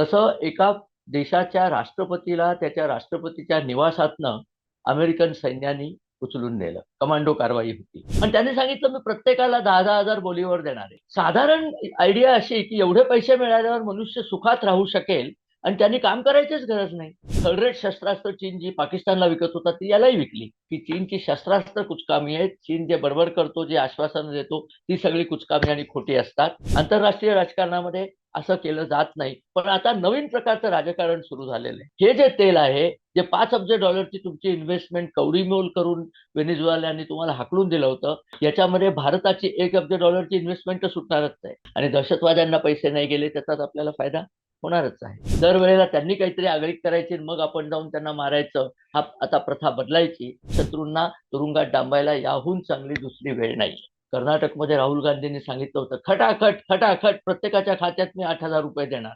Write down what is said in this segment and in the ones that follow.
तसं एका देशाच्या राष्ट्रपतीला त्याच्या राष्ट्रपतीच्या निवासातनं अमेरिकन सैन्यानी उचलून नेलं. कमांडो कारवाई होती. आणि त्याने सांगितलं मी प्रत्येकाला दहा दहा हजार बोलीवर देणार आहे. साधारण आयडिया अशी की एवढे पैसे मिळाल्यावर मनुष्य सुखात राहू शकेल आणि त्यांनी काम करायचीच गरज नाही. थर्ड रेट शस्त्रास्त्र चीन जी पाकिस्तानला विकत होता ती यालाही विकली. की चीनची शस्त्रास्त्र कुचकामी आहेत. चीन जे बडबड करतो जे आश्वासन देतो ती सगळी कुचकामी आणि खोटी असतात. आंतरराष्ट्रीय राजकारणामध्ये असं केलं जात नाही. पण आता नवीन प्रकारचं राजकारण सुरू झालेलं आहे. हे जे तेल आहे जे पाच अब्ज डॉलरची तुमची इन्व्हेस्टमेंट कवडीमोल करून व्हेनेझुएलाने तुम्हाला हाकलून दिलं होतं याच्यामध्ये भारताची एक अब्ज डॉलरची इन्व्हेस्टमेंट तर सुटणारच आहे आणि दहशतवाद्यांना पैसे नाही गेले त्याचाच आपल्याला फायदा? होणारच आहे. दरवेळेला त्यांनी काहीतरी आगळीक करायची मग आपण जाऊन त्यांना मारायचं हा आता प्रथा बदलायची. शत्रूंना तुरुंगात डांबायला याहून चांगली दुसरी वेळ नाही. कर्नाटकमध्ये राहुल गांधींनी सांगितलं होतं खटाखट खटाखट प्रत्येकाच्या खात्यात मी आठ हजार रुपये देणार.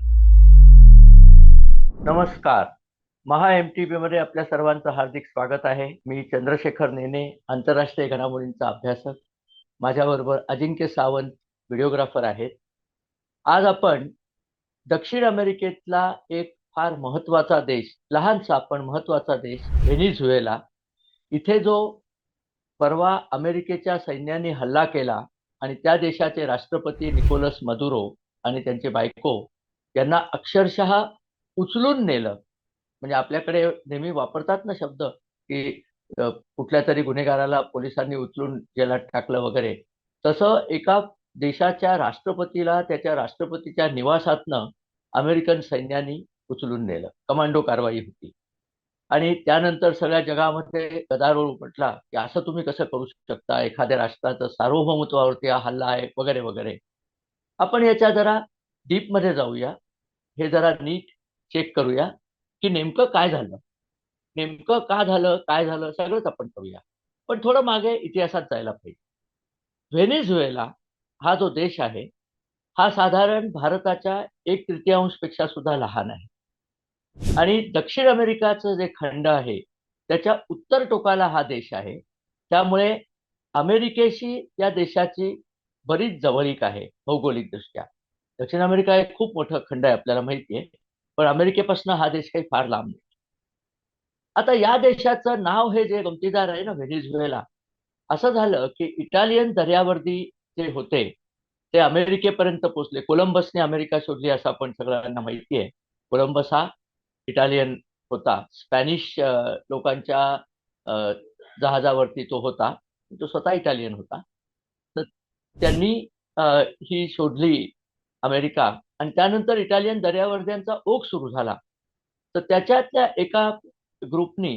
नमस्कार. महा एम टी बी मध्ये आपल्या सर्वांचं हार्दिक स्वागत आहे. मी चंद्रशेखर नेने आंतरराष्ट्रीय घडामोडींचा अभ्यासक. माझ्याबरोबर अजिंक्य सावंत व्हिडिओग्राफर आहेत. आज आपण दक्षिण अमेरिकेतला एक फार महत्त्वाचा देश लहानसा पण महत्त्वाचा देश व्हेनिझुएला. इथे जो परवा अमेरिकेच्या सैन्याने हल्ला केला आणि त्या देशाचे राष्ट्रपती निकोलस मदुरो आणि त्यांचे बायको यांना अक्षरशः उचलून नेलं. म्हणजे आपल्याकडे नेहमी वापरतात ना शब्द की कुठल्या तरी गुन्हेगाराला पोलिसांनी उचलून जेलात टाकलं वगैरे. तसं एका देशाच्या राष्ट्रपतीला त्याच्या राष्ट्रपतीच्या निवासातनं अमेरिकन सैन्यानी उचलून नेलं. कमांडो कारवाई होती. आणि त्यानंतर सगळ्या जगामध्ये गदारोळ उमटला की असं तुम्ही कसं करू शकता? एखाद्या राष्ट्राचं सार्वभौमत्वावरती हा हल्ला आहे वगैरे वगैरे. आपण याच्या जरा डीपमध्ये जाऊया. हे जरा नीट चेक करूया की नेमकं काय झालं? नेमकं का झालं काय झालं? सगळंच आपण करूया. पण थोडं मागे इतिहासात जायला पाहिजे. व्हेनेझुएला हा जो देश आहे हा साधारण भारताच्या एक तृतीयांशपेक्षा सुद्धा लहान आहे. आणि दक्षिण अमेरिकाचं जे खंड आहे त्याच्या उत्तर टोकाला हा देश आहे. त्यामुळे अमेरिकेशी या देशाची बरीच जवळीक आहे भौगोलिक दृष्ट्या दक्षिण अमेरिका एक खूप मोठं खंड आहे आपल्याला माहिती आहे पण अमेरिकेपासून हा देश काही फार लांब नाही. आता या देशाचं नाव हे जे गमतीदार आहे ना व्हेनेझुएला असं झालं की इटालियन दर्यावर्दी जे होते ते अमेरिकेपर्यंत पोहोचले. कोलंबसने अमेरिका शोधली असं आपण सगळ्यांना माहिती आहे. कोलंबस हा इटालियन होता. स्पॅनिश लोकांच्या जहाजावरती तो होता. तो स्वतः इटालियन होता. तर त्यांनी ही शोधली अमेरिका आणि त्यानंतर इटालियन दर्यावर्ध्यांचा ओघ सुरू झाला. तर त्याच्यातल्या एका ग्रुपनी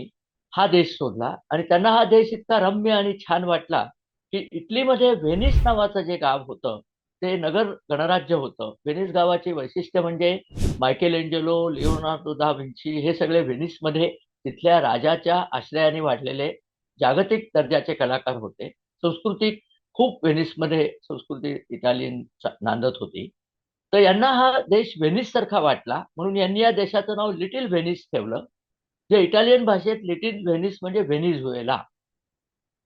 हा देश शोधला आणि त्यांना हा देश इतका रम्य आणि छान वाटला की इटलीमध्ये व्हेनिस नावाचं जे गाव होतं ते नगर गणराज्य होतं. व्हेनिस गावाचे वैशिष्ट्य म्हणजे Michael Angelo Leonardo da Vinci हे सगळे व्हेनिसमध्ये तिथल्या राजाच्या आश्रयाने वाढलेले जागतिक दर्जाचे कलाकार होते. संस्कृती खूप व्हेनिसमध्ये संस्कृती इटालियन नांदत होती. तर यांना हा देश व्हेनिस सारखा वाटला. म्हणून यांनी या देशाचं नाव लिटिल व्हेनिस ठेवलं. जे इटालियन भाषेत लिटिल व्हेनिस म्हणजे व्हेनिझुएला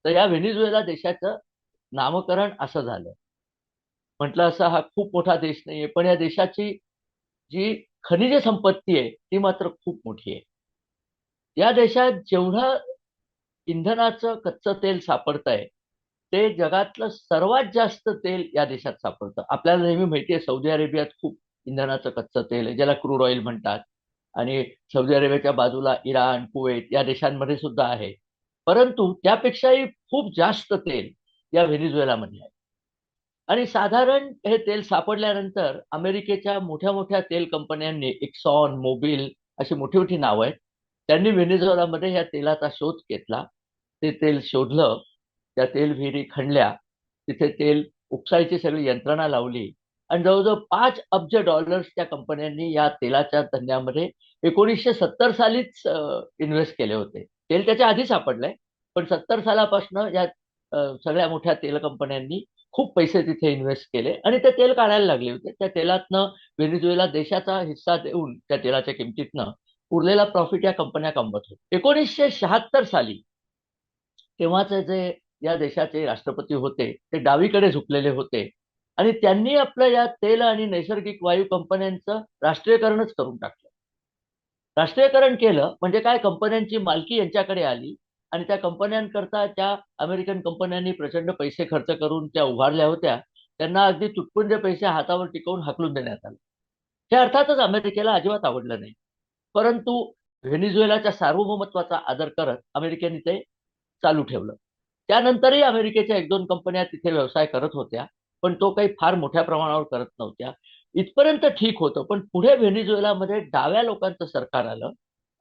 तर या व्हेनेझुएला देशाचं नामकरण असं झालं. म्हटलं असं हा खूप मोठा देश नाहीये पण या देशाची जी खनिज संपत्ती आहे ती मात्र खूप मोठी आहे. या देशात जेवढं इंधनाचं कच्चं तेल सापडत आहे ते जगातलं सर्वात जास्त तेल या देशात सापडतं. आपल्याला नेहमी माहिती आहे सौदी अरेबियात खूप इंधनाचं कच्चं तेल आहे ज्याला क्रूड ऑइल म्हणतात. आणि सौदी अरेबियाच्या बाजूला इराण कुवेत या देशांमध्ये सुद्धा आहे. परंतु त्यापेक्षाही खूप जास्त तेल या व्हेनेझुएलामध्ये आहे. आणि साधारण हे तेल सापडल्यानंतर अमेरिकेच्या मोठ्या मोठ्या तेल कंपन्यांनी एक्सॉन मोबिल अशी मोठी मोठी नावं आहेत. त्यांनी व्हेनेझुएलामध्ये या तेलाचा शोध घेतला. ते तेल शोधलं. त्या तेल विहिरी खणल्या. तिथे तेल उपसायची सगळी यंत्रणा लावली. आणि जवळजवळ पाच अब्ज डॉलर्स त्या कंपन्यांनी या तेलाच्या धंद्यामध्ये एकोणीसशे सत्तर सालीच इन्व्हेस्ट केले होते. तेल त्याच्या आधी सापडलंय. पण सत्तर सालापासून या सगळ्या मोठ्या तेल कंपन्यांनी खूप पैसे तिथे इन्व्हेस्ट केले आणि ते तेल काढायला लागले होते. त्या तेलातनं व्हेनेझुएला देशाचा हिस्सा देऊन त्या तेलाच्या किमतीतनं उरलेला प्रॉफिट या कंपन्या कमवत होत्या. एकोणीसशे शहात्तर साली तेव्हाचे जे या देशाचे राष्ट्रपती होते ते डावीकडे झुकलेले होते आणि त्यांनी आपलं या तेल आणि नैसर्गिक वायू कंपन्यांचं राष्ट्रीयकरणच करून टाकलं. राष्ट्रीयकरण केलं म्हणजे काय? कंपन्यांची मालकी यांच्याकडे आली आणि त्या कंपन्यांकरता त्या अमेरिकन कंपन्यांनी प्रचंड पैसे खर्च करून त्या उभारल्या होत्या. त्यांना अगदी तुटपुंज पैसे हातावर टिकवून हाकलून देण्यात आले. हे अर्थातच अमेरिकेला अजिबात आवडलं नाही. परंतु व्हेनिझुएलाच्या सार्वभौमत्वाचा आदर करत अमेरिकेने ते चालू ठेवलं. त्यानंतरही अमेरिकेच्या एक दोन कंपन्या तिथे व्यवसाय करत होत्या पण तो काही फार मोठ्या प्रमाणावर करत नव्हत्या. इथपर्यंत ठीक होतं. पण पुढे व्हेनेझुएलामध्ये डाव्या लोकांचं सरकार आलं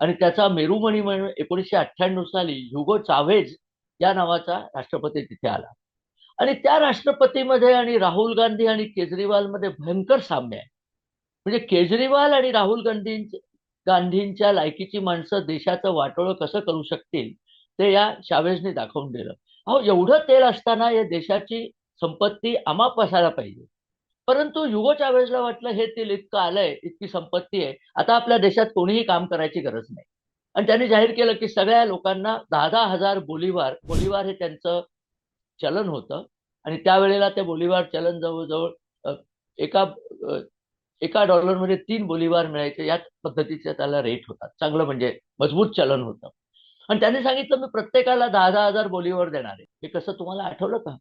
आणि त्याचा मेरुमणी म्हणून एकोणीसशे अठ्ठ्याण्णव साली युगो चाव्हेज या नावाचा राष्ट्रपती तिथे आला. आणि त्या राष्ट्रपतीमध्ये आणि राहुल गांधी आणि केजरीवालमध्ये भयंकर साम्य आहे. म्हणजे केजरीवाल आणि राहुल गांधी गांधींच्या लायकीची माणसं देशाचं वाटोळं कसं करू शकतील ते या शावेजने दाखवून दिलं. अहो एवढं तेल असताना या देशाची संपत्ती अमाप असायला पाहिजे. परंतु युगो चावेजला वाटलं हे तेल इतकं आलंय इतकी संपत्ती आहे. आता आपल्या देशात कोणीही काम करायची गरज नाही. आणि त्यांनी जाहीर केलं की सगळ्या लोकांना दहा दहा हजार बोलीवार बोलीवार हे त्यांचं चलन होतं. आणि त्यावेळेला ते बोलीवार चलन जवळजवळ एका एका डॉलरमध्ये तीन बोलीवार मिळायचे. याच पद्धतीचे त्याला रेट होता चांगलं म्हणजे मजबूत चलन होतं. आणि त्यांनी सांगितलं मी प्रत्येकाला दहा दहा हजार बोलीवर देणार आहे. हे कसं तुम्हाला आठवलं का?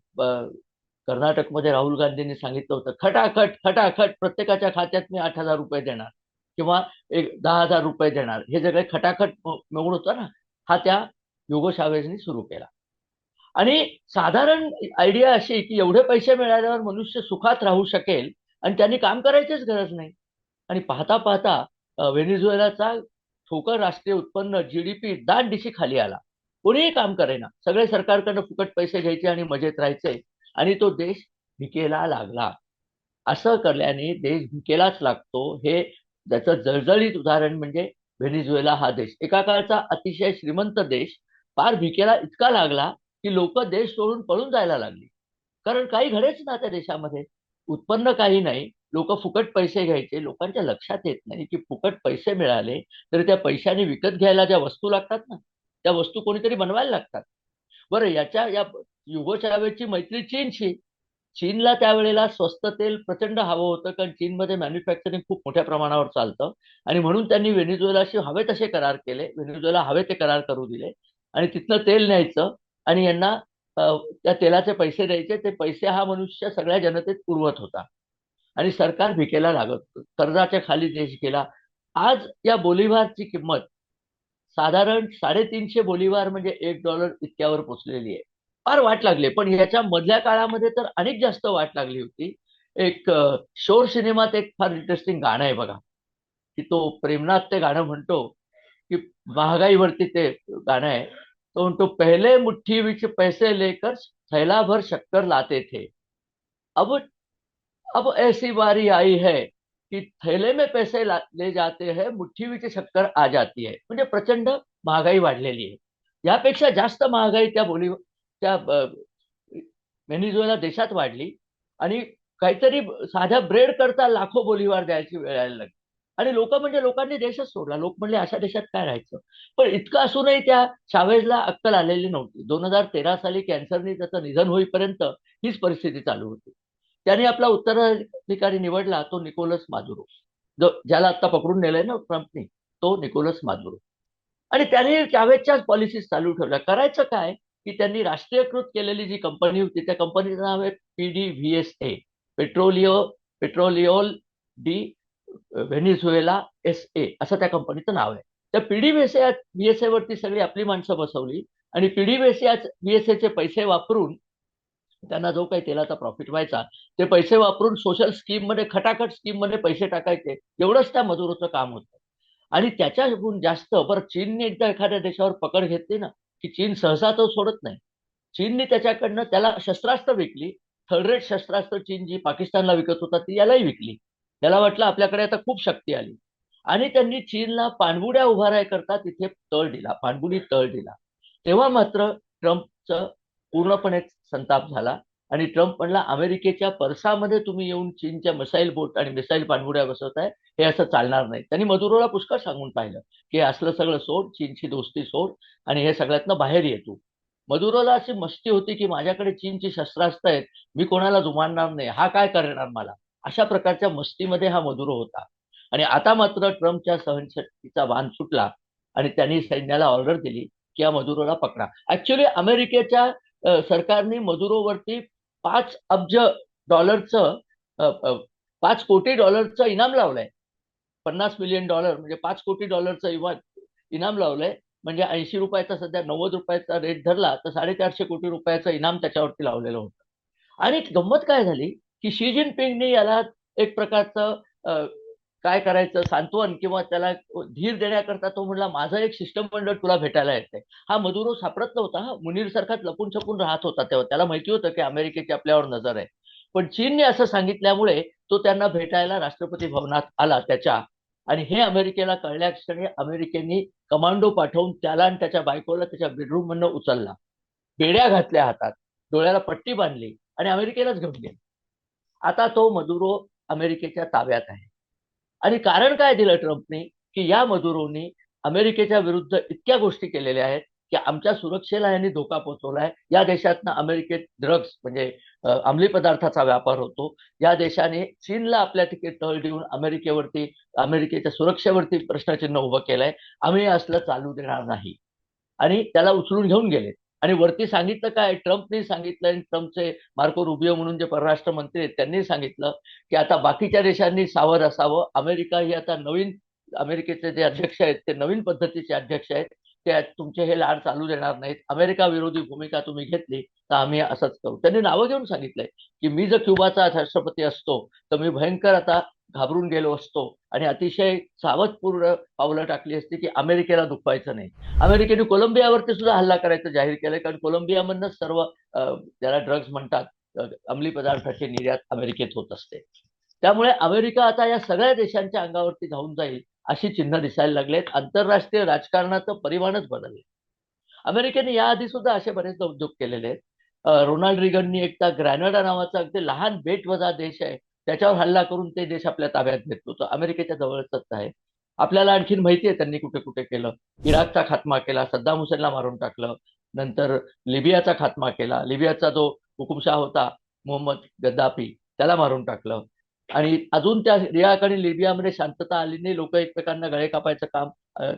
कर्नाटकमध्ये राहुल गांधींनी सांगितलं होतं खटाखट खटाखट प्रत्येकाच्या खात्यात मी आठ हजार रुपये देणार किंवा एक दहा हजार रुपये देणार. हे सगळे खटाखट मिळून होतं ना हा त्या युगो शावेजनी सुरू केला. आणि साधारण आयडिया अशी की एवढे पैसे मिळाल्यावर मनुष्य सुखात राहू शकेल आणि त्यांनी काम करायचीच गरज नाही. आणि पाहता पाहता व्हेनेझुएलाचा ठोकर राष्ट्रीय उत्पन्न जीडीपी दाट दिशी खाली आला. कोणीही काम करेना. सगळे सरकारकडनं फुकट पैसे घ्यायचे आणि मजेत राहायचे. आणि तो देश भिकेला लागला. असं करल्याने देश भिकेलाच लागतो. हे त्याचं जळजळीत उदाहरण म्हणजे व्हेनेझुएला हा देश. एका काळचा अतिशय श्रीमंत देश फार भिकेला इतका लागला की लोक देश सोडून पळून जायला लागली. कारण काही घडेच ना त्या देशामध्ये. उत्पन्न काही नाही. लोक फुकट पैसे घ्यायचे. लोकांच्या लक्षात येत नाही की फुकट पैसे मिळाले तर त्या पैशाने विकत घ्यायला ज्या वस्तू लागतात ना त्या वस्तू कोणीतरी बनवायला लागतात. बरं याच्या या युगो युगोचावेची मैत्री चीनशी चीनला त्यावेळेला स्वस्त तेल प्रचंड हवं होतं कारण चीनमध्ये मॅन्युफॅक्चरिंग खूप मोठ्या प्रमाणावर चालतं. आणि म्हणून त्यांनी व्हेनेझुएलाशी हवे तसे करार केले. व्हेनेझुएला हवे ते करार करू दिले. आणि तिथनं तेल न्यायचं आणि यांना त्या तेलाचे पैसे द्यायचे. ते पैसे हा मनुष्य सगळ्या जनतेत पुरवत होता. आणि सरकार भिकेला लागत कर्जाच्या खाली देश गेला. आज या बोलीवारची किंमत साधारण साडेतीनशे बोलीवार म्हणजे एक डॉलर इतक्यावर पोचलेली आहे. फार वाट लागली. पण याच्या मधल्या काळामध्ये तर अनेक जास्त वाट लागली होती. एक शोर सिनेमात एक फार इंटरेस्टिंग गाणं आहे बघा. की तो प्रेमनाथ ते गाणं म्हणतो की महागाईवरती ते गाणं आहे. तो म्हणतो पहिले मुठ्ठी विच पैसे लेकर थैला भर शक्कर लाते थे. अब अब ऐसी बारी आई है की थैले में पैसे ले जाते हैं मुठ्ठी विच शक्कर आ जाती है. म्हणजे प्रचंड महागाई वाढलेली आहे. यापेक्षा जास्त महागाई त्या बोली त्या व्हेनेझुएला देशात वाढली आणि काहीतरी साध्या ब्रेड करता लाखो बोलीवार द्यायची वेळ यायला लागली. आणि लोक म्हणजे लोकांनी देशच सोडला. लोक म्हणले अशा देशात काय राहायचं? पण इतकं असूनही त्या शावेजला अक्कल आलेली नव्हती. दोन हजार तेरा साली कॅन्सरने त्याचं निधन होईपर्यंत हीच परिस्थिती चालू होती. त्याने आपला उत्तराधिकारी निवडला तो निकोलस माधुरो जो ज्याला आता पकडून नेलाय ना ट्रम्पनी तो निकोलस माधुरो आणि त्याने चावेजच्याच पॉलिसीज चालू ठेवल्या. करायचं काय? की त्यांनी राष्ट्रीयकृत केलेली जी कंपनी होती त्या कंपनीचं नाव आहे P D V S A. Petroleo Petroleos de Venezuela S A असं त्या कंपनीचं नाव आहे. तर PD V S A V S वरती सगळी आपली माणसं बसवली आणि PD V S V S एचे पैसे वापरून त्यांना जो काही तेलाचा प्रॉफिट व्हायचा ते पैसे वापरून सोशल स्कीममध्ये खटाखट स्कीममध्ये पैसे टाकायचे एवढंच त्या मजुराचं काम होतं. आणि त्याच्याहून जास्त बरं चीनने एकदा एखाद्या देशावर पकड घेतली ना की चीन सहसा तो सोडत नाही. चीनने त्याच्याकडनं त्याला शस्त्रास्त्र विकली. थर्ड रेट शस्त्रास्त्र चीन जी पाकिस्तानला विकत होता ती यालाही विकली. त्याला वाटलं आपल्याकडे आता खूप शक्ती आली. आणि त्यांनी चीनला पाणबुड्या उभारायकरता तिथे तळ दिला पाणबुडी तळ दिला. तेव्हा मात्र ट्रम्पचं पूर्णपणे संताप झाला. आणि ट्रम्प म्हणला अमेरिकेच्या परसामध्ये तुम्ही येऊन चीनच्या मिसाईल बोट आणि मिसाईल पाणबुड्या बसवताय हे असं चालणार नाही. त्यांनी मदुरोला पुष्कळ सांगून पाहिलं की असलं सगळं सोड चीनची दोस्ती सोड आणि हे सगळ्यातनं बाहेर येतो मदुरोला अशी मस्ती होती की माझ्याकडे चीनची शस्त्रास्त्र आहेत मी कोणाला जुमानणार नाही हा काय करणार मला? अशा प्रकारच्या मस्तीमध्ये हा मदुरो होता. आणि आता मात्र ट्रम्पच्या सहनशक्तीचा बांध सुटला आणि त्यांनी सैन्याला ऑर्डर दिली की या मदुरोला पकडा. ऍक्च्युली अमेरिकेच्या सरकारने मदुरोवरती पाच अब्ज डॉलरचं पाच कोटी डॉलरचं इनाम लावलंय. पन्नास मिलियन डॉलर म्हणजे पाच कोटी डॉलरचं इनाम लावलंय. म्हणजे ऐंशी रुपयाचा सध्या नव्वद रुपयाचा रेट धरला तर साडेचारशे कोटी रुपयाचं इनाम त्याच्यावरती लावलेलं होतं. आणि गंमत काय झाली? की शी जिनपिंगने याला एक प्रकारचं काय करायचं सांत्वन किंवा त्याला धीर देण्याकरता तो म्हणला माझं एक शिष्टमंडळ तुला भेटायला येते हा मधुरो सापडत नव्हता हा मुनीर सारखाच लपून छपून राहत होता तेव्हा. त्याला माहिती होतं की अमेरिकेची आपल्यावर नजर आहे. पण चीनने असं सांगितल्यामुळे तो त्यांना भेटायला राष्ट्रपती भवनात आला त्याच्या. आणि हे अमेरिकेला कळल्या क्षणी अमेरिकेने कमांडो पाठवून त्याला आणि त्याच्या बायकोला त्याच्या बेडरूम मधनं उचलला. बेड्या घातल्या हातात डोळ्याला पट्टी बांधली आणि अमेरिकेलाच घेऊन आता तो मधुरो अमेरिकेच्या ताब्यात आहे. आणि कारण काय दिलं ट्रम्पने? की या मधुरोनी अमेरिकेच्या विरुद्ध इतक्या गोष्टी केलेल्या आहेत की आमच्या सुरक्षेला यांनी धोका पोहोचवलाय या देशातनं अमेरिकेत ड्रग्ज म्हणजे अंमली पदार्थाचा व्यापार होतो. या देशाने चीनला आपल्या तिकीट तळ देऊन अमेरिकेवरती अमेरिकेच्या सुरक्षेवरती प्रश्नचिन्ह उभं केलंय. आम्ही असलं चालू देणार नाही. आणि त्याला उचलून घेऊन गेले आणि वरती सांगितलं काय? ट्रम्पने सांगितलं आणि ट्रम्पचे मार्को रुबिओ म्हणून जे परराष्ट्र मंत्री आहेत त्यांनी सांगितलं की आता बाकीच्या देशांनी सावध असावं. अमेरिका ही आता नवीन अमेरिकेचे जे अध्यक्ष आहेत ते नवीन पद्धतीचे अध्यक्ष आहेत. ते तुमचे हे लाड चालू देणार नाहीत. अमेरिका विरोधी भूमिका तुम्ही घेतली तर आम्ही असंच करू. त्यांनी नावं घेऊन सांगितलंय की मी जर क्युबाचा राष्ट्रपती असतो तर मी भयंकर आता घाबरून गेलो असतो. आणि अतिशय सावधपूर्ण पावलं टाकली असती की अमेरिकेला दुखवायचं नाही. अमेरिकेने कोलंबियावरती सुद्धा हल्ला करायचा जाहीर केलंय. कारण कोलंबियामधनच सर्व ज्याला ड्रग्ज म्हणतात अंमली पदार्थाची निर्यात अमेरिकेत होत असते. त्यामुळे अमेरिका आता या सगळ्या देशांच्या अंगावरती धावून जाईल अशी चिन्ह दिसायला लागलेत. आंतरराष्ट्रीय राजकारणाचं परिमाणच बदलले अमेरिकेने याआधी सुद्धा असे बरेच उद्योग केलेले आहेत. रोनाल्ड रिगननी एकदा ग्रॅनडा नावाचा अगदी लहान बेट वजा देश आहे त्याच्यावर हल्ला करून ते देश आपल्या ताब्यात घेतलो तो अमेरिकेच्या जवळच आहे. आपल्याला आणखीन माहिती आहे त्यांनी कुठे कुठे केलं. इराकचा खात्मा केला सद्दाम हुसेनला मारून टाकलं नंतर लिबियाचा खात्मा केला. लिबियाचा जो हुकुमशाह होता मोहम्मद गद्दाफी त्याला मारून टाकलं. आणि अजून त्या इराक आणि लिबियामध्ये शांतता आली नाही लोक एकमेकांना गळे कापायचं काम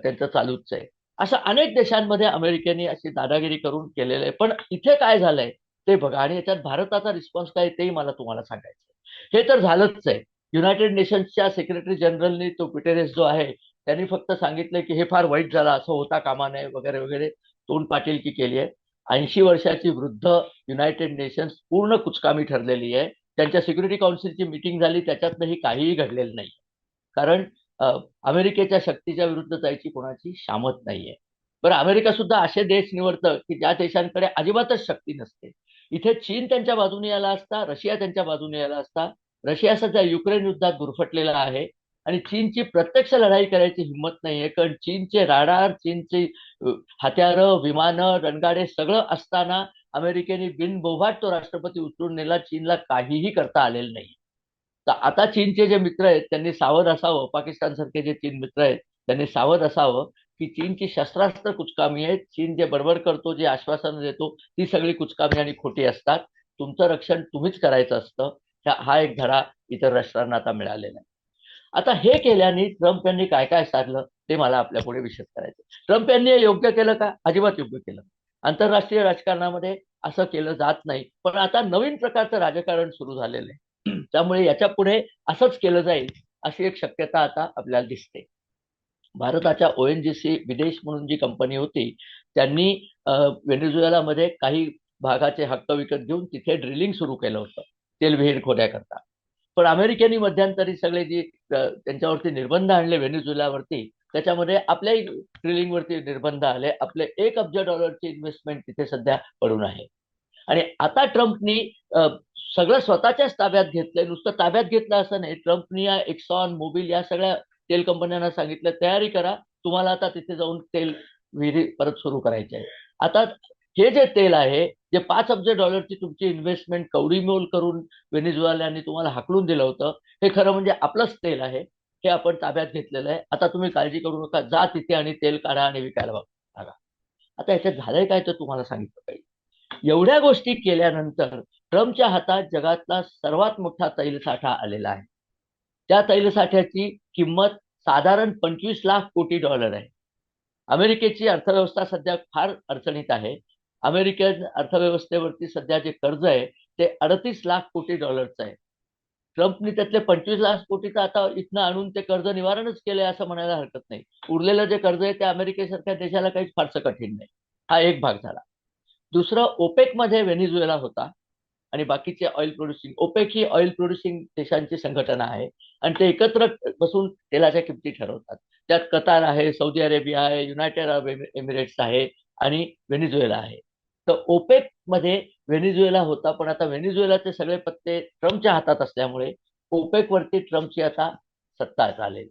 त्यांचं चालूच आहे. अशा अनेक देशांमध्ये अमेरिकेने अशी दादागिरी करून केलेलं आहे. पण इथे काय झालंय? ते बघा. आणि याच्यात भारताचा रिस्पॉन्स काय तेही मला तुम्हाला सांगायचं हे तर झालंच आहे. युनायटेड नेशन्सच्या सेक्रेटरी जनरलनी तो पिटेरेस जो आहे त्यांनी फक्त सांगितलं की हे फार वाईट झालं असं होता कामा नये वगैरे वगैरे तोंड पाटीलकी केली आहे. ऐंशी वर्षाची वृद्ध युनायटेड नेशन्स पूर्ण कुचकामी ठरलेली आहे. त्यांच्या सिक्युरिटी काउन्सिलची मिटिंग झाली त्याच्यातनंही काहीही घडलेलं नाही कारण अमेरिकेच्या शक्तीच्या विरुद्ध जायची कोणाची शामत नाहीये. बरं अमेरिका सुद्धा असे देश निवडतं की ज्या देशांकडे अजिबातच शक्ती नसते. इथे चीन त्यांच्या बाजूने आला असता रशिया त्यांच्या बाजूने आला असता रशिया सध्या युक्रेन युद्धात गुरफटलेला आहे आणि चीनची प्रत्यक्ष लढाई करायची हिंमत नाहीये. कारण चीनचे राडार चीनचे हत्यारं विमानं रणगाडे सगळं असताना अमेरिकेने बिनबोभाट तो राष्ट्रपती उचलून नेला. चीनला काहीही करता आलेलं नाही तर आता चीनचे जे मित्र आहेत त्यांनी सावध असावं. पाकिस्तान सारखे जे चीन मित्र आहेत त्यांनी सावध असावं. की चीनची शस्त्रास्त्र कुचकामी आहेत. चीन जे बडबड करतो जे आश्वासन देतो ती सगळी कुचकामी आणि खोटी असतात. तुमचं रक्षण तुम्हीच करायचं असतं. हा एक धडा इतर राष्ट्रांना आता मिळालेला आहे. आता हे केल्याने ट्रम्प यांनी काय काय साधलं ते मला आपल्या पुढे विशद करायचं ट्रम्प यांनी योग्य केलं का? अजिबात योग्य केलं आंतरराष्ट्रीय राजकारणामध्ये असं केलं जात नाही. पण आता नवीन प्रकारचं राजकारण सुरू झालेलं आहे. त्यामुळे याच्यापुढे असंच केलं जाईल अशी एक शक्यता आता आपल्याला दिसते. भारताच्या ओ एन जी सी विदेश म्हणून जी कंपनी होती त्यांनी व्हेनेझुएलामध्ये काही भागाचे हक्क विकत घेऊन तिथे ड्रिलिंग सुरू केलं होतं तेल विहीर खोद्याकरता पण अमेरिकेने मध्यंतरी सगळे जी त्यांच्यावरती निर्बंध आणले व्हेनेझुएलावरती त्याच्यामध्ये आपल्याही ड्रिलिंगवरती निर्बंध आले आपले एक अब्ज डॉलरची इन्व्हेस्टमेंट तिथे सध्या पडून आहे. आणि आता ट्रम्पनी सगळं स्वतःच्याच ताब्यात घेतलंय नुसतं ताब्यात घेतलं असं नाही ट्रम्पनी या एक्सॉन मोबिल या सगळ्या तेल कंपन्यांना सांगितलं तयारी करा तुम्हाला आता तिथे जाऊन तेल विहिरी परत सुरू करायचे आहे. आता हे जे तेल आहे जे पाच अब्ज डॉलरची तुमची इन्व्हेस्टमेंट कवडीमोल करून व्हेनेझुएलाने तुम्हाला हाकलून दिलं होतं हे खरं म्हणजे आपलंच तेल आहे हे आपण ताब्यात घेतलेलं आहे. आता तुम्ही काळजी करू नका जा तिथे आणि तेल काढा आणि विकायला बघा. आता याच्यात झालंय काय तर तुम्हाला सांगितलं पाहिजे. एवढ्या गोष्टी केल्यानंतर ट्रम्पच्या हातात जगातला सर्वात मोठा तैलसाठा आलेला आहे. त्या तैलसाठ्याची किंमत साधारण पंचवीस लाख कोटी डॉलर आहे. अमेरिकेची अर्थव्यवस्था सध्या फार अडचणीत आहे. अमेरिकन अर्थव्यवस्थेवरती सध्या जे कर्ज आहे ते अडतीस लाख कोटी डॉलरचं आहे. ट्रम्पनी त्यातले पंचवीस लाख कोटीचं आता इथनं आणून ते कर्ज निवारणच केलंय असं म्हणायला हरकत नाही. उरलेलं जे कर्ज आहे ते अमेरिकेसारख्या देशाला काहीच फारसं कठीण नाही. हा एक भाग झाला. दुसरं ओपेकमध्ये व्हेनिझुएला होता आणि बाकीचे ऑइल प्रोड्युसिंग ओपेक ही ऑइल प्रोड्युसिंग देशांची संघटना आहे. आणि ते एकत्र बसून तेलाच्या किमती ठरवतात. त्यात कतार आहे सौदी अरेबिया आहे युनायटेड अरब एमिरेट्स आहे आणि व्हेनेझुएला आहे. तर ओपेकमध्ये व्हेनेझुएला होता पण आता व्हेनेझुएलाचे सगळे पत्ते ट्रम्पच्या हातात असल्यामुळे ओपेक वरती ट्रम्पची आता सत्ता चालेल.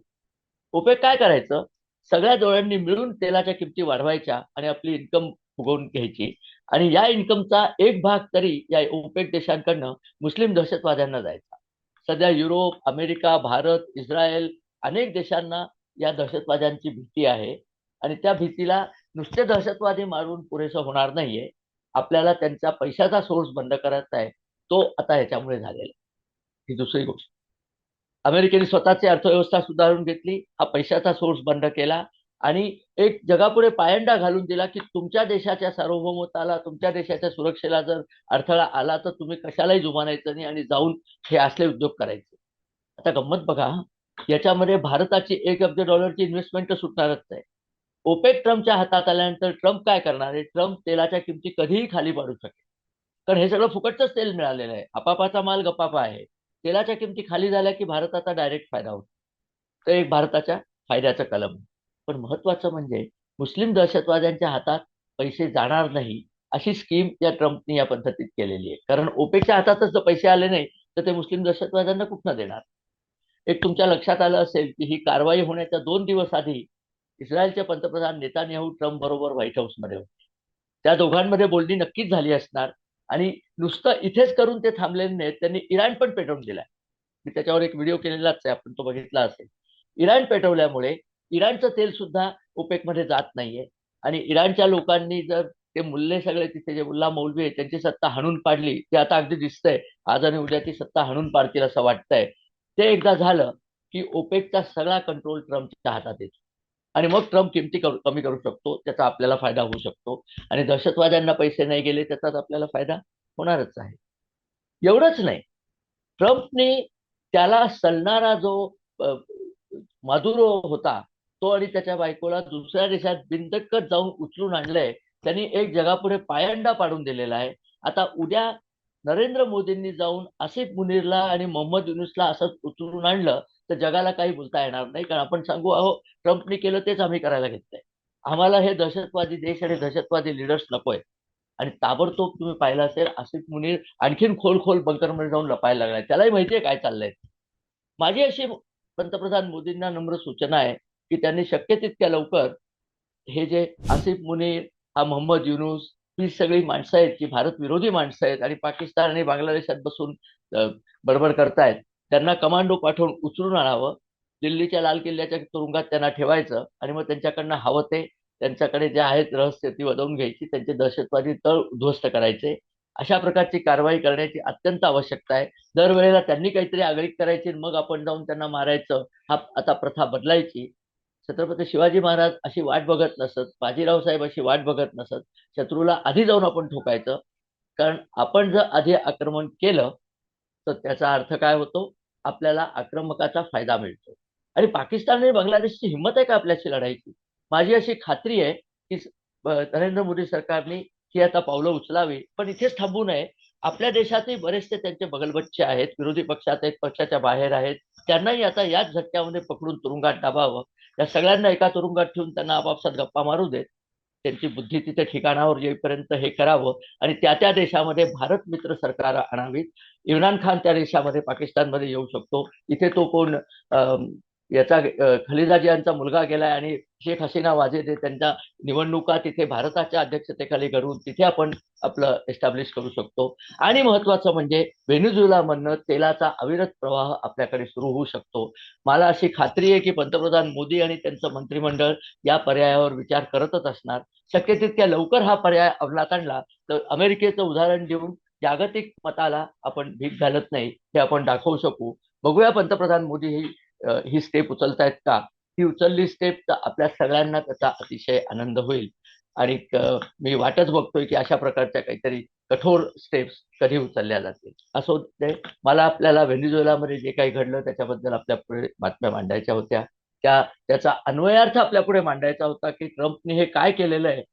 ओपेक काय करायचं? सगळ्या डोळ्यांनी मिळून तेलाच्या किमती वाढवायच्या आणि आपली इन्कम फुगवून घ्यायची. आणि या इन्कमचा एक भाग तरी या ओपेक देशांकडनं मुस्लिम दहशतवाद्यांना जायचा. सध्या युरोप अमेरिका भारत इस्रायल अनेक देशांना या दहशतवाद्यांची भीती आहे. आणि त्या भीतीला नुसते दहशतवादी मारून पुरेसं होणार नाहीये. आपल्याला त्यांचा पैशाचा सोर्स बंद करायचा आहे. तो आता ह्याच्यामुळे झालेला ही दुसरी गोष्ट. अमेरिकेने स्वतःची अर्थव्यवस्था सुधारून घेतली. हा पैशाचा सोर्स बंद केला. आणि एक जगापुढे पायंडा घालून दिला की तुमच्या देशाच्या सार्वभौमताला तुमच्या देशाच्या सुरक्षेला जर अडथळा आला तर तुम्ही कशालाही जुमानायचं नाही आणि जाऊन हे असले उद्योग करायचे. आता गंमत बघा याच्यामध्ये भारताची एक अब्ज डॉलरची इन्व्हेस्टमेंट तर सुटणारच आहे. ओपेक ट्रम्पच्या हातात आल्यानंतर ट्रम्प काय करणार आहे? ट्रम्प तेलाच्या किमती कधीही खाली पाडू शकेल. कारण हे सगळं फुकटच तेल मिळालेलं आहे. आपापाचा माल गपापा आहे. तेलाच्या किमती खाली झाल्या की भारताचा डायरेक्ट फायदा होतो. तर एक भारताच्या फायद्याचं कलम पण महत्वाचं म्हणजे मुस्लिम दहशतवाद्यांच्या हातात पैसे जाणार नाही अशी स्कीम या ट्रम्पनी या पद्धतीत केलेली आहे. कारण ओपेकच्या हातातच जर पैसे आले नाही तर ते मुस्लिम दहशतवाद्यांना कुठनं देणार? एक तुमच्या लक्षात आलं असेल की ही कारवाई होण्याच्या दोन दिवस आधी इस्रायलचे पंतप्रधान नेतान्याहू ट्रम्प बरोबर व्हाईट हाऊसमध्ये होते. त्या दोघांमध्ये बोलणी नक्कीच झाली असणार आणि नुसतं इथेच करून ते थांबलेले नाहीत त्यांनी इराण पण पेटवून दिलाय. मी त्याच्यावर एक व्हिडिओ केलेलाच आहे आपण तो बघितला असेल. इराण पेटवल्यामुळे इराणचं तेल सुद्धा ओपेकमध्ये जात नाहीये. आणि इराणच्या लोकांनी जर ते मुल्ले सगळे तिथे जे मुल्ला मौलवी आहे त्यांची सत्ता हाणून पाडली ते आता अगदी दिसतंय. आज आणि उद्या ती सत्ता हाणून पाडतील असं वाटतंय. ते एकदा झालं की ओपेकचा सगळा कंट्रोल ट्रम्पच्या हातात येतो. आणि मग ट्रम्प किमती कमी करू शकतो त्याचा आपल्याला फायदा होऊ शकतो. आणि दहशतवाद्यांना पैसे नाही गेले त्याचाच आपल्याला फायदा होणारच आहे. एवढंच नाही. ट्रम्पने त्याला सलणारा जो माधुरो होता तो आणि त्याच्या बायकोला दुसऱ्या देशात बिंदक्कत जाऊन उचलून आणलंय. त्यांनी एक जगापुढे पायंडा पाडून दिलेला आहे. आता उद्या नरेंद्र मोदींनी जाऊन आसिफ मुनीरला आणि मोहम्मद युनुसला असंच उचलून आणलं तर जगाला काही बोलता येणार नाही. कारण आपण सांगू अहो ट्रम्पने केलं तेच आम्ही करायला घेतलंय. आम्हाला हे दहशतवादी देश आणि दहशतवादी लिडर्स नकोय. आणि ताबडतोब तुम्ही पाहिलं असेल आसिफ मुनीर आणखीन खोल खोल बंकरमध्ये जाऊन लपायला लागलाय. त्यालाही माहितीये काय चाललंय. माझी अशी पंतप्रधान मोदींना नम्र सूचना आहे की त्यांनी शक्य तितक्या लवकर हे जे आसिफ मुनीर हा मोहम्मद युनुस ही सगळी माणसं आहेत जी भारत विरोधी माणसं आहेत आणि पाकिस्तान आणि बांगलादेशात बसून बडबड करतायत त्यांना कमांडो पाठवून उचलून आणावं दिल्लीच्या लाल किल्ल्याच्या तुरुंगात त्यांना ठेवायचं आणि मग त्यांच्याकडनं हवं ते त्यांच्याकडे जे आहेत रहस्य ती वदवून घ्यायची त्यांचे दहशतवादी तळ उद्ध्वस्त करायचे. अशा प्रकारची कारवाई करण्याची अत्यंत आवश्यकता आहे. दरवेळेला त्यांनी काहीतरी आगळीक करायची मग आपण जाऊन त्यांना मारायचं हा आता प्रथा बदलायची. छत्रपती शिवाजी महाराज अशी वाट बघत नसत बाजीराव साहेब अशी वाट बघत नसत शत्रूला आधी जाऊन आपण ठोकायचं. कारण आपण जर आधी आक्रमण केलं तर त्याचा अर्थ काय होतो? आपल्याला आक्रमकाचा फायदा मिळतो. आणि पाकिस्तान आणि बांगलादेशची हिंमत आहे का आपल्याशी लढायची? माझी अशी खात्री आहे की नरेंद्र मोदी सरकारने ही आता पावलं उचलावी पण इथेच थांबू नये. आपल्या देशातही बरेचसे त्यांचे बगलबच्चे आहेत विरोधी पक्षात आहेत पक्षाच्या बाहेर आहेत. त्यांनाही आता याच झटक्यामध्ये पकडून तुरुंगात डाबावं या सगळ्यांना एका तुरुंगात ठेवून त्यांना आपापसात गप्पा मारू देत. त्यांची बुद्धी तिथे ठिकाणावर येईपर्यंत हे करावं आणि त्या त्या देशामध्ये भारत मित्र सरकार आणावीत. इम्रान खान त्या देशामध्ये पाकिस्तानमध्ये येऊ शकतो. इथे तो कोण याचा खलिदाजी यांचा मुलगा गेलाय आणि शेख हसीना वाजेद त्यांच्या निवडणुका तिथे भारताच्या अध्यक्षतेखाली करून तिथे आपण आपलं एस्टॅब्लिश करू शकतो. आणि महत्वाचं म्हणजे व्हेनेझुएलामधनं तेलाचा अविरत प्रवाह आपल्याकडे सुरू होऊ शकतो. मला अशी खात्री आहे की पंतप्रधान मोदी आणि त्यांचं मंत्रिमंडळ या पर्यायावर विचार करतच असणार. शक्य तितक्या लवकर हा पर्याय अंमलात आणला तर अमेरिकेचं उदाहरण देऊन जागतिक मताला आपण भीक घालत नाही हे आपण दाखवू शकू. बघूया पंतप्रधान मोदी ही ही स्टेप उचलतायत का? ही उचलली स्टेप तर आपल्या सगळ्यांना त्याचा अतिशय आनंद होईल. आणि मी वाटच बघतोय की अशा प्रकारच्या काहीतरी कठोर स्टेप्स कधी उचलल्या जातील. असो ते मला आपल्याला व्हेनेझुएलामध्ये जे काही घडलं त्याच्याबद्दल आपल्या पुढे बातम्या मांडायच्या होत्या. त्या त्याचा अन्वयार्थ आपल्या पुढे मांडायचा होता की ट्रम्पने हे काय केलेलं आहे?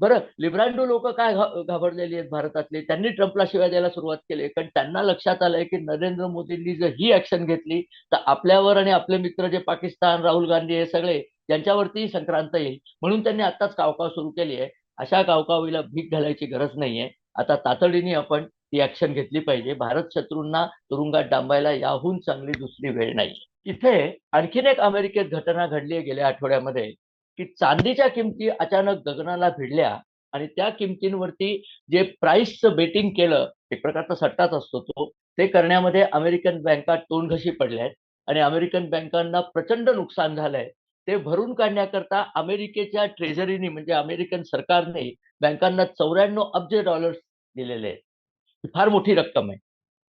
बरं लिब्रांडो लोक काय घाबरलेली आहेत भारतातले? त्यांनी ट्रम्पला शिवाय द्यायला सुरुवात केली. कारण त्यांना लक्षात आलंय की नरेंद्र मोदींनी जर ही ऍक्शन घेतली तर आपल्यावर आणि आपले मित्र जे पाकिस्तान राहुल गांधी हे सगळे त्यांच्यावरती संक्रांत येईल. म्हणून त्यांनी आताच कावकाव सुरू केली आहे. अशा कावकावीला भीक घालायची गरज नाहीये आता तातडीने आपण ती ऍक्शन घेतली पाहिजे. भारत शत्रूंना तुरुंगात डांबायला याहून चांगली दुसरी वेळ नाही. इथे आणखीन एक अमेरिकेत घटना घडली गेल्या आठवड्यामध्ये. की चांदीच्या किमती अचानक गगनाला भिडल्या आणि त्या किमतींवरती जे प्राईसचं बेटिंग केलं एक प्रकारचा सट्टाच असतो तो ते करण्यामध्ये अमेरिकन बँका तोंडघशी पडल्या आहेत आणि अमेरिकन बँकांना प्रचंड नुकसान झालंय. ते भरून काढण्याकरता अमेरिकेच्या ट्रेझरीनी म्हणजे अमेरिकन सरकारने बँकांना चौऱ्याण्णव अब्ज डॉलर्स दिलेले आहेत. फार मोठी रक्कम आहे.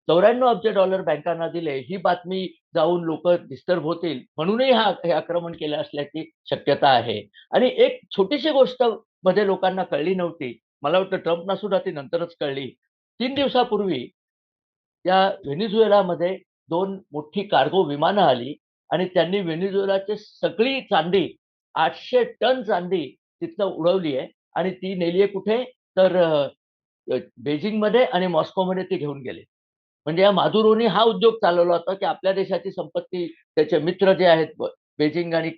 चौऱ्याण्णव अब्ज डॉलर बँकांना दिले ही बातमी जाऊन लोक डिस्टर्ब होतील म्हणूनही हा हे आक्रमण केलं असल्याची शक्यता आहे. आणि एक छोटीशी गोष्टमध्ये लोकांना कळली नव्हती. मला वाटतं ट्रम्पना सुद्धा ती नंतरच कळली. तीन दिवसापूर्वी या व्हेनेझुएलामध्ये दोन मोठी कार्गो विमानं आली आणि त्यांनी व्हेनेझुएलाची सगळी चांदी आठशे टन चांदी तिथनं उडवली आहे आणि ती नेली आहे कुठे? तर बेजिंगमध्ये आणि मॉस्कोमध्ये ती घेऊन गेले. म्हणजे या माधुरोनी हा उद्योग चालवला होता की आपल्या देशाची संपत्ती त्याचे मित्र जे आहेत बेजिंग आणि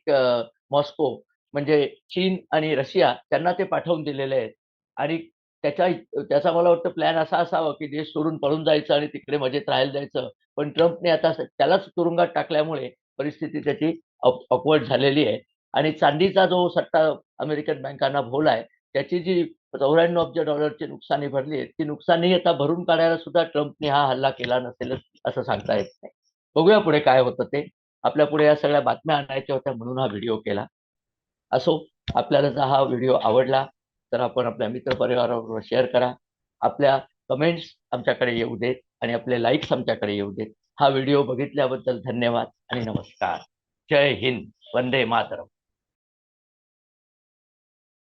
मॉस्को म्हणजे चीन आणि रशिया त्यांना ते पाठवून दिलेले आहेत. आणि त्याच्या त्याचा मला वाटतं प्लॅन असा असावा की देश सोडून पळून जायचं आणि तिकडे मजेत राहायला जायचं पण ट्रम्पने आता त्यालाच तुरुंगात टाकल्यामुळे परिस्थिती त्याची ऑकवर्ड झालेली आहे. आणि चांदीचा जो सट्टा अमेरिकन बँकांना भोवलाय त्याची जी चौऱ्याण्णव अब्ज डॉलरची नुकसानी भरली. आहे ती नुकसानी आता भरून काढायला सुद्धा ट्रम्पने हा हल्ला केला नसेलच असं सांगता येत नाही. बघूया पुढे काय होतं ते. आपल्या पुढे या सगळ्या बातम्या आणायच्या होत्या म्हणून हा व्हिडिओ केला. असो आपल्याला जर हा व्हिडिओ आवडला तर आपण आपल्या मित्रपरिवाराबरोबर शेअर करा. आपल्या कमेंट्स आमच्याकडे येऊ देत आणि आपले लाईक्स आमच्याकडे येऊ देत. हा व्हिडिओ बघितल्याबद्दल धन्यवाद आणि नमस्कार. जय हिंद. वंदे मातरम.